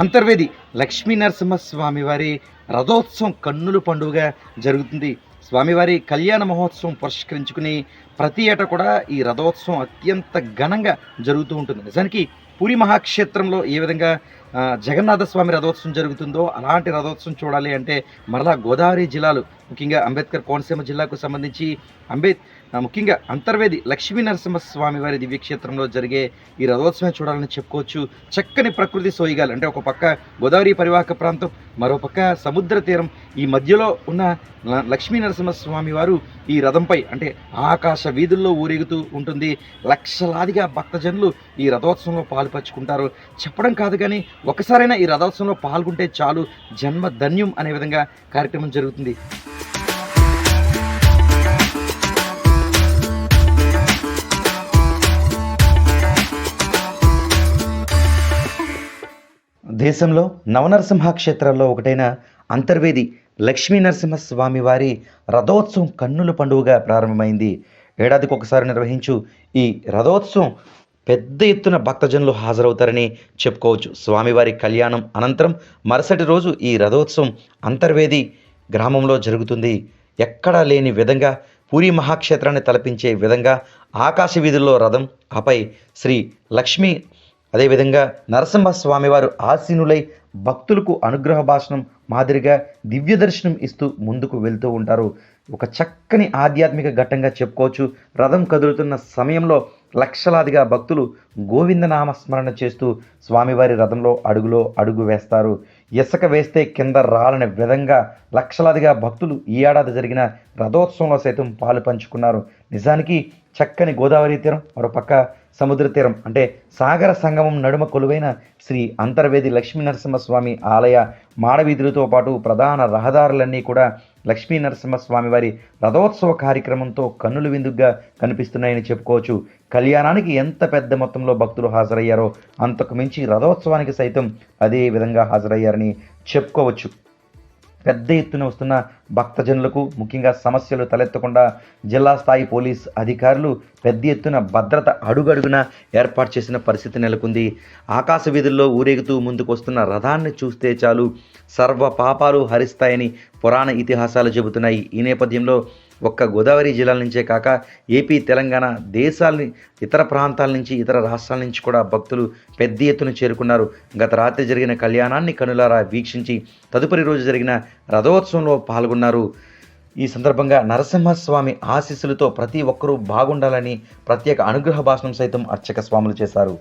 అంతర్వేది లక్ష్మీ నరసింహస్వామి వారి రథోత్సవం కన్నుల పండుగ జరుగుతుంది. స్వామివారి కళ్యాణ మహోత్సవం పురస్కరించుకుని ప్రతి ఏటా కూడా ఈ రథోత్సవం అత్యంత ఘనంగా జరుగుతూ ఉంటుంది. నిజానికి పూరి మహాక్షేత్రంలో ఏ విధంగా జగన్నాథ స్వామి రథోత్సవం జరుగుతుందో అలాంటి రథోత్సవం చూడాలి అంటే మరలా గోదావరి జిల్లాలు ముఖ్యంగా అంబేద్కర్ కోనసీమ జిల్లాకు సంబంధించి అంబేద్ ముఖ్యంగా అంతర్వేది లక్ష్మీ నరసింహస్వామి వారి దివ్యక్షేత్రంలో జరిగే ఈ రథోత్సవం చూడాలని చెప్పుకోవచ్చు. చక్కని ప్రకృతి సోయిగాలు అంటే ఒక పక్క గోదావరి పరివాహక ప్రాంతం మరో పక్క సముద్ర తీరం. ఈ మధ్యలో ఉన్న లక్ష్మీ నరసింహస్వామి వారు ఈ రథంపై అంటే ఆకాశ వీధుల్లో ఊరేగుతూ ఉంటుంది. లక్షలాదిగా భక్తజనులు ఈ రథోత్సవంలో పాలుపంచుకుంటారు చెప్పడం కాదు కానీ ఒకసారైనా ఈ రథోత్సవంలో పాల్గొంటే చాలు. జన్మ ధన్యం అనే విధంగా కార్యక్రమం జరుగుతుంది. దేశంలో నవనరసింహ క్షేత్రాల్లో ఒకటైన అంతర్వేది లక్ష్మీ నరసింహస్వామి వారి రథోత్సవం కన్నుల పండుగగా ప్రారంభమైంది. ఏడాదికి ఒకసారి నిర్వహించు ఈ రథోత్సవం పెద్ద ఎత్తున భక్తజనులు హాజరవుతారని చెప్పుకోవచ్చు. స్వామివారి కళ్యాణం అనంతరం మరుసటి రోజు ఈ రథోత్సవం అంతర్వేది గ్రామంలో జరుగుతుంది. ఎక్కడా లేని విధంగా పూరి మహాక్షేత్రాన్ని తలపించే విధంగా ఆకాశ వీధుల్లో రథం ఆపై శ్రీ లక్ష్మి అదేవిధంగా నరసింహ స్వామివారు ఆసీనులై భక్తులకు అనుగ్రహ భాషణం మాదిరిగా దివ్య దర్శనం ఇస్తూ ముందుకు వెళ్తూ ఉంటారు. ఒక చక్కని ఆధ్యాత్మిక ఘట్టంగా చెప్పుకోవచ్చు. రథం కదులుతున్న సమయంలో లక్షలాదిగా భక్తులు గోవిందనామస్మరణ చేస్తూ స్వామివారి రథంలో అడుగులో అడుగు వేస్తారు. ఇసుక వేస్తే కింద రాలని విధంగా లక్షలాదిగా భక్తులు ఈ ఏడాది జరిగిన రథోత్సవంలో సైతం పాలు పంచుకున్నారు. నిజానికి చక్కని గోదావరి తీరం మరోపక్క సముద్ర తీరం అంటే సాగర సంగమం నడుమ కొలువైన శ్రీ అంతర్వేది లక్ష్మీ నరసింహస్వామి ఆలయ మాడవీధులతో పాటు ప్రధాన రహదారులన్నీ కూడా లక్ష్మీ నరసింహస్వామి వారి రథోత్సవ కార్యక్రమంతో కన్నుల విందుగా కనిపిస్తున్నాయని చెప్పుకోవచ్చు. కళ్యాణానికి ఎంత పెద్ద మొత్తంలో భక్తులు హాజరయ్యారో అంతకు మించి రథోత్సవానికి సైతం అదే విధంగా హాజరయ్యారని చెప్పుకోవచ్చు. పెద్ద ఎత్తున వస్తున్న భక్తజనులకు ముఖ్యంగా సమస్యలు తలెత్తకుండా జిల్లా స్థాయి పోలీస్ అధికారులు పెద్ద ఎత్తున భద్రత అడుగడుగున ఏర్పాటు చేసిన పరిస్థితి నెలకొంది. ఆకాశ వీధుల్లో ఊరేగుతూ ముందుకు వస్తున్న రథాన్ని చూస్తే చాలు. సర్వ పాపాలు హరిస్తాయని పురాణ ఇతిహాసాలు చెబుతున్నాయి. ఈ నేపథ్యంలో ఒక్క గోదావరి జిల్లాల నుంచే కాక ఏపీ తెలంగాణ దేశాలని ఇతర ప్రాంతాల నుంచి ఇతర రాష్ట్రాల నుంచి కూడా భక్తులు పెద్ద ఎత్తున చేరుకున్నారు. గత రాత్రి జరిగిన కళ్యాణాన్ని కనులారా వీక్షించి తదుపరి రోజు జరిగిన రథోత్సవంలో పాల్గొన్నారు. ఈ సందర్భంగా నరసింహస్వామి ఆశీస్సులతో ప్రతి ఒక్కరూ బాగుండాలని ప్రత్యేక అనుగ్రహ భాషణం సైతం అర్చక స్వాములు చేశారు.